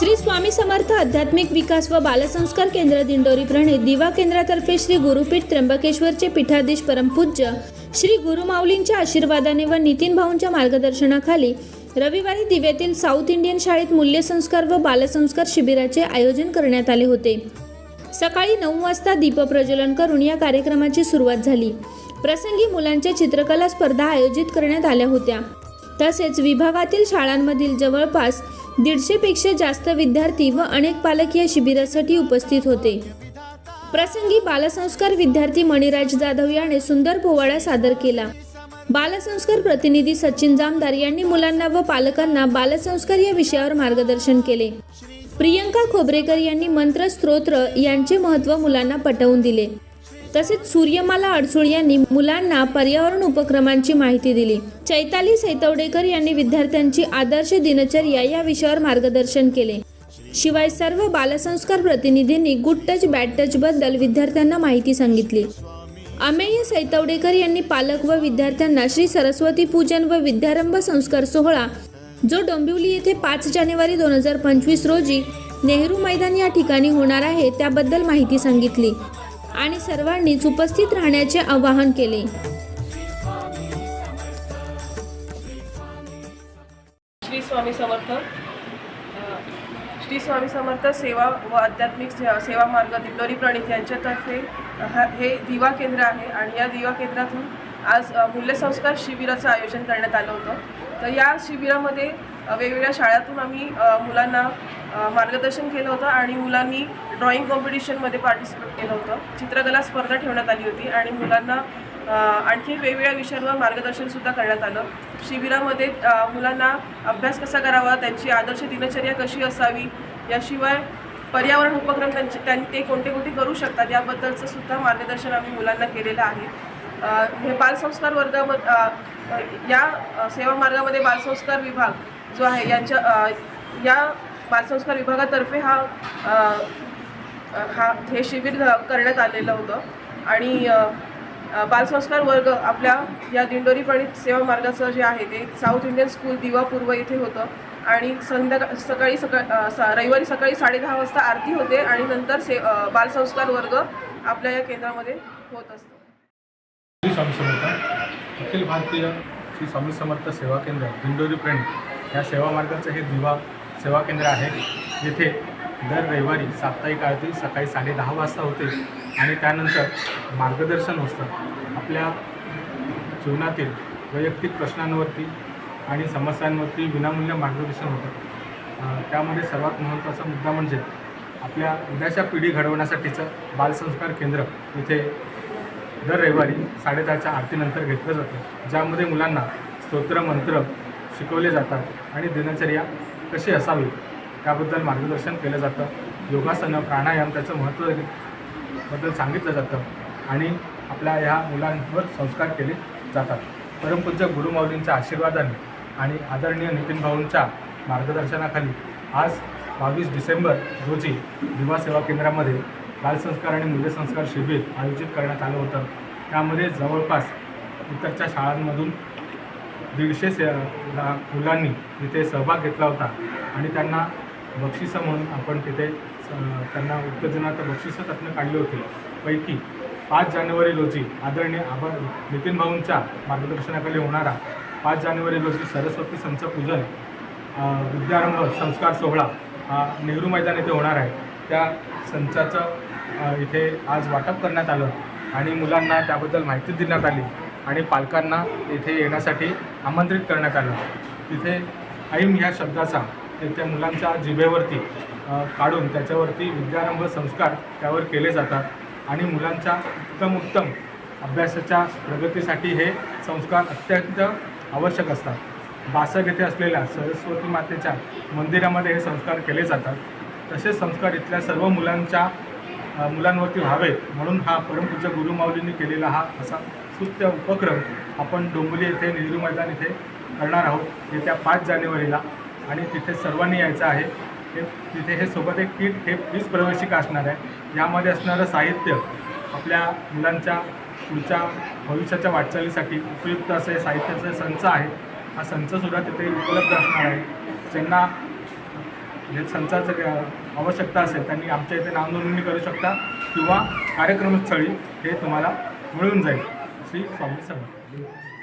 श्री स्वामी समर्थ आध्यात्मिक विकास व बालसंस्कार केंद्र दिंडोरी प्रणित दिवा केंद्रातर्फे श्री गुरुपीठ त्र्यंबकेश्वरचे पीठाधीश परमपूज्य श्री गुरुमाऊलींच्या आशीर्वादाने व नितीन भाऊंच्या मार्गदर्शनाखाली रविवारी दिव्यातील साऊथ इंडियन शाळेत मूल्यसंस्कार व बालसंस्कार शिबिराचे आयोजन करण्यात आले होते. सकाळी नऊ वाजता दीपप्रज्वलन करून या कार्यक्रमाची सुरुवात झाली. प्रसंगी मुलांच्या चित्रकला स्पर्धा आयोजित करण्यात आल्या होत्या. तसेच विभागातील शाळांमधील जवळपास दीडशेपेक्षा जास्त विद्यार्थी व अनेक पालक या शिबिरासाठी उपस्थित होते. प्रसंगी बालसंस्कार विद्यार्थी मणिराज जाधव याने सुंदर पोवाडा सादर केला. बालसंस्कार प्रतिनिधी सचिन जामदार यांनी मुलांना व पालकांना बालसंस्कार या विषयावर मार्गदर्शन केले. प्रियंका खोबरेकर यांनी मंत्र स्तोत्र यांचे महत्त्व मुलांना पटवून दिले. तसेच सूर्यमाला अडसूळ यांनी मुलांना पर्यावरण उपक्रमांची माहिती दिली. चैताली सैतवडेकर यांनी विद्यार्थ्यांची आदर्श दिनचर्या या विषयावर मार्गदर्शन केले. शिवाय सर्व बालसंस्कार प्रतिनिधींनी गुड टच बॅड टच बद्दल विद्यार्थ्यांना माहिती सांगितली. अमेय सैतवडेकर यांनी पालक व विद्यार्थ्यांना श्री सरस्वती पूजन व विद्यारंभ संस्कार सोहळा जो डोंबिवली येथे पाच जानेवारी दोन हजार पंचवीस रोजी नेहरू मैदान या ठिकाणी होणार आहे त्याबद्दल माहिती सांगितली. आणि सर्वांनीच उपस्थित राहण्याचे आवाहन केले. श्री स्वामी समर्थ. श्री स्वामी समर्थ सेवा व आध्यात्मिक से- सेवा मार्ग दिंडोरी प्रणित यांच्यातर्फे हा- हे दिवा केंद्र आहे आणि या दिवा केंद्रातून आज मूल्यसंस्कार शिबिराचं आयोजन करण्यात आलं होतं. तर या शिबिरामध्ये वेगवेगळ्या शाळातून आम्ही मुलांना मार्गदर्शन केलं होतं आणि मुलांनी ड्रॉइंग कॉम्पिटिशनमध्ये पार्टिसिपेट केलं होतं. चित्रकला स्पर्धा ठेवण्यात आली होती आणि मुलांना आणखी वेगवेगळ्या विषयांवर मार्गदर्शनसुद्धा करण्यात आलं. शिबिरामध्ये मुलांना अभ्यास कसा करावा त्यांची आदर्श दिनचर्या कशी असावी याशिवाय पर्यावरण उपक्रम त्यांचे त्यांनी ते कोणते कोणते करू शकतात याबद्दलचं सुद्धा मार्गदर्शन आम्ही मुलांना केलेलं आहे. हे बालसंस्कार वर्गामध्ये या सेवा मार्गामध्ये बालसंस्कार विभाग जो आहे यांच्या या बालसंस्कार विभागातर्फे हा हा हे शिबिर करण्यात आलेलं होतं. आणि बालसंस्कार वर्ग आपल्या या दिंडोरी प्रणित सेवा मार्गाचं जे आहे ते साऊथ इंडियन स्कूल दिवा पूर्व इथे होतं. आणि संध्याकाळ सकाळी सकाळ रविवारी सकाळी साडेदहा वाजता आरती होते आणि नंतर से बालसंस्कार वर्ग आपल्या या केंद्रामध्ये होत असतो. स्वामी अखिल भारतीय श्री स्वामी समर्थ सेवा केंद्र दिंडोरी पेंट या सेवा मार्गाचं हे दिवा सेवा केंद्र आहे. जिथे दर रविवारी साप्ताहिक आरती सकाळी साडे दहा वाजता होते आणि त्यानंतर मार्गदर्शन असतं. आपल्या जीवनातील वैयक्तिक प्रश्नांवरती आणि समस्यांवरती विनामूल्य मार्गदर्शन होतं. त्यामध्ये सर्वात महत्त्वाचा मुद्दा म्हणजे आपल्या उद्याच्या पिढी घडवण्यासाठीचं बालसंस्कार केंद्र इथे दर रविवारी साडेदहाच्या आरतीनंतर घेतलं जातं. ज्यामध्ये मुलांना स्तोत्र मंत्र शिकवले जातात आणि दिनचर्या कशी असावी त्याबद्दल मार्गदर्शन केलं जातं. योगासनं प्राणायाम त्याचं महत्त्वबद्दल सांगितलं जातं आणि आपल्या ह्या मुलांवर संस्कार केले जातात. परमपूज्य गुरुमाऊलींच्या आशीर्वादाने आणि आदरणीय नितीन भाऊंच्या मार्गदर्शनाखाली आज बावीस डिसेंबर रोजी दिवा सेवा केंद्रामध्ये बालसंस्कार आणि मूल्यसंस्कार शिबिर आयोजित करण्यात आलं होतं. त्यामध्ये जवळपास इतरच्या शाळांमधून दीडशे से ला- मुलांनी तिथे सहभाग घेतला होता आणि त्यांना बक्षिसं म्हणून आपण तिथे स- त्यांना उत्तेजनात बक्षिसं त्यातनं काढली होती. पैकी पाच जानेवारी रोजी आदरणीय आभार नितीन भाऊंच्या मार्गदर्शनाखाली होणारा पाच जानेवारी रोजी सरस्वती संच पूजन विद्यारंभ संस्कार सोहळा हा नेहरू मैदान येथे होणार आहे. त्या संचाचं इथे आज वाटप करण्यात आलं आणि मुलांना त्याबद्दल माहिती देण्यात आली. आणि पालकांना इथे येण्यासाठी आमंत्रित करण्यात आलं. तिथे ऐम ह्या शब्दाचा ते त्या मुलांच्या जिभेवरती काढून त्याच्यावरती विद्यारंभ संस्कार त्यावर केले जातात आणि मुलांच्या उत्तम उत्तम अभ्यासाच्या प्रगतीसाठी हे संस्कार अत्यंत आवश्यक असतात. बासक येथे असलेल्या सरस्वती मातेच्या मंदिरामध्ये हे संस्कार केले जातात. तसेच संस्कार इथल्या सर्व मुलांच्या मुलांवरती व्हावेत. म्हणून हा परमपूज्य गुरुमाऊलींनी केलेला हा असा स्तुत्य उपक्रम आपण डोंबिवली येथे नेहरू मैदान इथे करणार आहोत. येत्या पाच जानेवारीला. आणि तिथे सर्वांनी यायचं आहे. हे तिथे हे सोबत एक किट हे वीस प्रवेशिका असणार आहे. यामध्ये असणारं साहित्य आपल्या मुलांच्या पुढच्या भविष्याच्या वाटचालीसाठी उपयुक्त असे साहित्याचे संच आहे. हा संचसुद्धा तिथे उपलब्ध असणार आहे. ज्यांना जे संचाचं आवश्यकता असेल त्यांनी आमच्या इथे नावनोंदणी करू शकता किंवा कार्यक्रमस्थळी हे तुम्हाला मिळून जाईल. श्री स्वामी समर्थ.